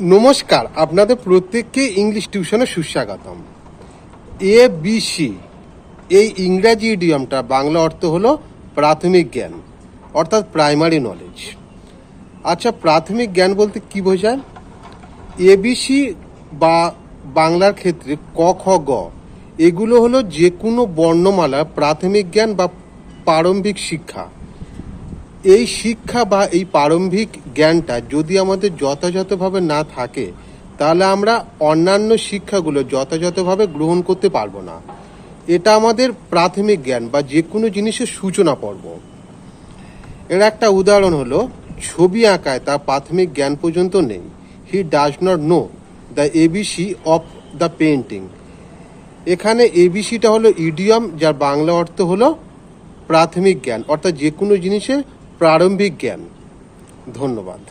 নমস্কার, আপনাদের প্রত্যেককে ইংলিশ টিউশনে সুস্বাগতম। এ বি সি এই ইংরাজি ইডিয়মটা বাংলা অর্থ হলো প্রাথমিক জ্ঞান, অর্থাৎ প্রাইমারি নলেজ আচ্ছা প্রাথমিক জ্ঞান বলতে কি বোঝায়? এ এবিসি বা বাংলার ক্ষেত্রে ক, খ, গ, এগুলো হলো যে কোনো বর্ণমালার প্রাথমিক জ্ঞান বা প্রারম্ভিক শিক্ষা। এই শিক্ষা বা এই প্রারম্ভিক জ্ঞানটা যদি আমাদের যথাযথভাবে না থাকে, তাহলে আমরা অন্যান্য শিক্ষাগুলো যথাযথভাবে গ্রহণ করতে পারব না। এটা আমাদের প্রাথমিক জ্ঞান বা যে কোনো জিনিসের সূচনা পর্ব। এর একটা উদাহরণ হলো, ছবি আঁকায় তার প্রাথমিক জ্ঞান পর্যন্ত নেই। He does not know the ABC of the painting এখানে এবিসিটা হলো ইডিয়ম যার বাংলা অর্থ হলো প্রাথমিক জ্ঞান, অর্থাৎ যে কোনো জিনিসের প্রারম্ভিক জ্ঞান। ধন্যবাদ।